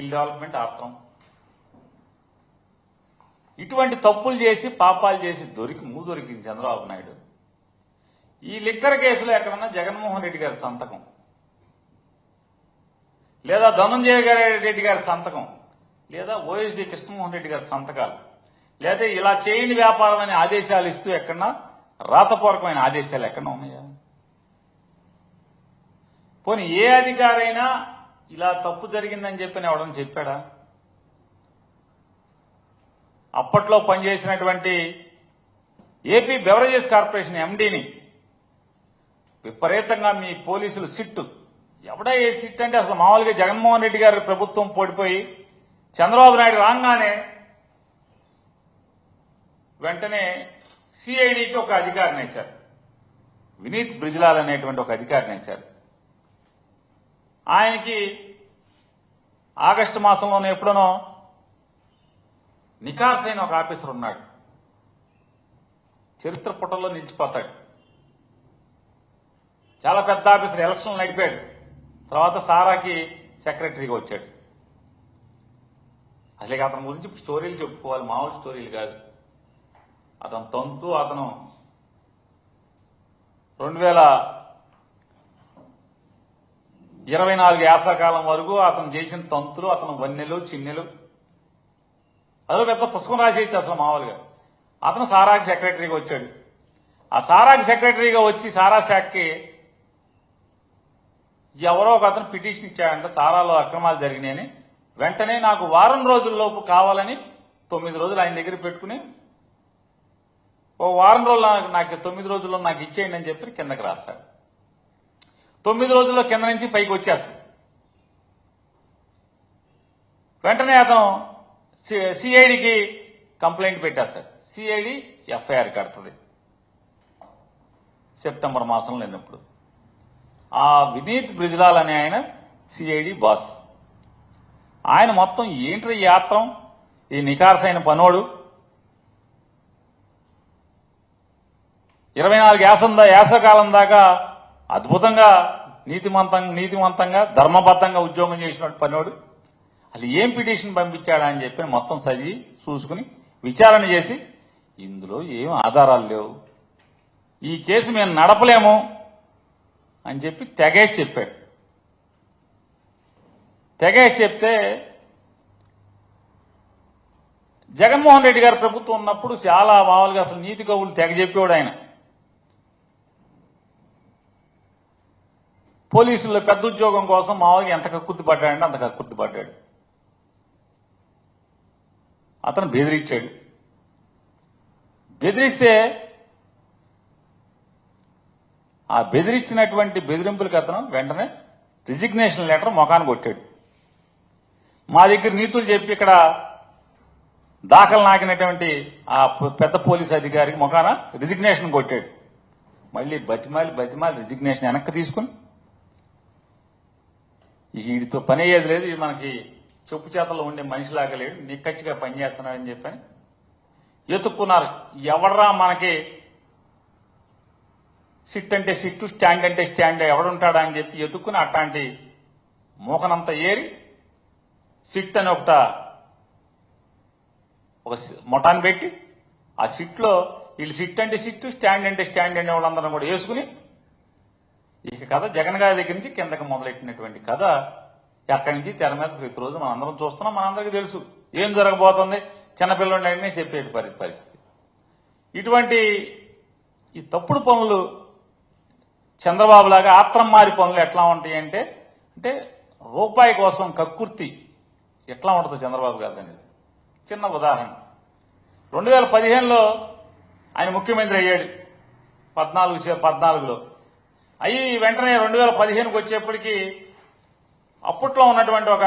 Skill development ఆత్రం. ఇటువంటి తప్పులు చేసి పాపాలు చేసి దొరికి మూ దొరికింది చంద్రబాబు నాయుడు. ఈ లిక్కర్ కేసులో ఎక్కడన్నా జగన్మోహన్ రెడ్డి గారి సంతకం. లేదా ధనంజయ గారి రెడ్డి గారి సంతకం. లేదా ఓఎస్డి కృష్ణమోహన్ రెడ్డి గారి సంతకాలు. లేదా ఇలా చేయని వ్యాపారం అనే ఆదేశాలు ఇస్తూ ఎక్కడన్నా రాతపూర్వకమైన ఆదేశాలు ఎక్కడ ఉన్నాయా? పోనీ ఏ అధికారైనా ఇలా తప్పు జరిగిందని చెప్పి ఎవడని చెప్పాడా? అప్పట్లో పనిచేసినటువంటి ఏపీ బెవరేజెస్ కార్పొరేషన్ ఎండీని విపరీతంగా మీ పోలీసులు సిట్టు. ఎవడా ఏ సిట్ అంటే అసలు మామూలుగా జగన్మోహన్ రెడ్డి గారి ప్రభుత్వం పోడిపోయి చంద్రబాబు నాయుడు రాగానే వెంటనే సిఐడికి ఒక అధికారిని వేశారు. వినీత్ బ్రిజ్లాల్ అనేటువంటి ఒక అధికారిని వేశారు. ఆయనకి ఆగస్టు మాసంలోనే ఎప్పుడనో నికార్స్ అయిన ఒక ఆఫీసర్ ఉన్నాడు. చరిత్ర పుటల్లో నిలిచిపోతాడు. చాలా పెద్ద ఆఫీసర్ ఎలక్షన్ నడిపాడు. తర్వాత సారాకి సెక్రటరీగా వచ్చాడు. అసలు అతని గురించి స్టోరీలు చెప్పుకోవాలి. మామూలు స్టోరీలు కాదు. అతను తంతు అతను రెండు వేల ఇరవై నాలుగు యాసకాలం వరకు అతను చేసిన తంతులు అతను వన్నెలు చిన్నెలు. అదో పెద్ద పుస్తకం రాసేయచ్చు అసలు మామూలుగా. అతను సారాకి సెక్రటరీగా వచ్చాడు. ఆ సారాకి సెక్రటరీగా వచ్చి సారా శాఖకి ఎవరో ఒక అతను పిటిషన్ ఇచ్చాడంట సారాలో అక్రమాలు జరిగినాయని. వెంటనే నాకు వారం రోజుల్లోపు కావాలని తొమ్మిది రోజులు ఆయన దగ్గర పెట్టుకుని ఓ వారం రోజులు నాకు- నాకు తొమ్మిది రోజుల్లో నాకు ఇచ్చేయండి అని చెప్పి కిందకి రాస్తాడు. తొమ్మిది రోజుల్లో కింద నుంచి పైకి వచ్చేస్తుంది వెంటనే అతను సిఐడికి కంప్లైంట్ పెట్టేస్తాడు. సిఐడి ఎఫ్ఐఆర్ కడుతుంది. సెప్టెంబర్ మాసంలో లేనప్పుడు. ఆ వినీత్ బ్రిజ్లాల్ అనే ఆయన సిఐడి బాస్. ఆయన మొత్తం ఏంటి యాత్రం? ఈ నికార్సైన పనోడు. ఇరవై నాలుగు యాసం యాసకాలం దాకా అద్భుతంగా నీతిమంతం నీతివంతంగా ధర్మబద్ధంగా ఉద్యోగం చేసినట్టు పనివాడు. అసలు ఏం పిటిషన్ పంపించాడా అని చెప్పి మొత్తం చదివి చూసుకుని విచారణ చేసి ఇందులో ఏం ఆధారాలు లేవు. ఈ కేసు మేము నడపలేము అని చెప్పి తెగేసి చెప్పాడు. తెగేసి చెప్తే జగన్మోహన్ రెడ్డి గారు ప్రభుత్వం ఉన్నప్పుడు చాలా మామూలుగా అసలు నీతి కవులు తెగ చెప్పేవాడు ఆయన. పోలీసుల్లో పెద్ద ఉద్యోగం కోసం మామూలుగా ఎంత కక్కుర్తి పడ్డాడంటే అంత కక్కుర్తి పడ్డాడు. అతను బెదిరించాడు. బెదిరిస్తే ఆ బెదిరించినటువంటి బెదిరింపులకు అతను వెంటనే రిజిగ్నేషన్ లెటర్ మొఖాన్ని కొట్టాడు. మా దగ్గర నీతులు చెప్పి ఇక్కడ దాఖలు నాకినటువంటి ఆ పెద్ద పోలీస్ అధికారికి మొఖాన రిజిగ్నేషన్ కొట్టాడు. మళ్ళీ బతిమాలి బతిమాలి రిజిగ్నేషన్ వెనక్కి తీసుకుని వీడితో పని అయ్యేది లేదు. ఇది మనకి చెప్పు చేతల్లో ఉండే మనిషిలాగా లేడు. నిక్కచ్చిగా పనిచేస్తున్నాడని చెప్పని ఎత్తుక్కున్నారు. ఎవడరా మనకి సిట్ అంటే సిట్టు స్టాండ్ అంటే స్టాండ్ ఎవడుంటాడా అని చెప్పి ఎత్తుక్కుని అట్లాంటి మూకనంతా ఏరి సిట్ అని ఒకట ఒక మొఠాన్ని పెట్టి ఆ సిట్లో వీళ్ళు సిట్ అంటే సిట్టు స్టాండ్ అంటే స్టాండ్ అనే వాళ్ళందరం కూడా వేసుకుని ఇక కథ జగన్ గారి దగ్గర నుంచి కిందకి మొదలెట్టినటువంటి కథ అక్కడి నుంచి తెర మీద ప్రతిరోజు మనం అందరం చూస్తున్నాం మనందరికీ తెలుసు. ఏం జరగబోతుంది? చిన్నపిల్లడిని చెప్పే పరి- పరిస్థితి. ఇటువంటి ఈ తప్పుడు పనులు చంద్రబాబు లాగా ఆత్రం మారి పనులు ఎట్లా ఉంటాయి అంటే అంటే రూపాయి కోసం కక్కుర్తి ఎట్లా ఉంటుందో చంద్రబాబు గారి అనేది చిన్న ఉదాహరణ. రెండు వేల పదిహేనులో ఆయన ముఖ్యమంత్రి అయ్యాడు. పద్నాలుగు పద్నాలుగులో. అయ్యి వెంటనే రెండు వేల పదిహేనుకి వచ్చేప్పటికీ అప్పట్లో ఉన్నటువంటి ఒక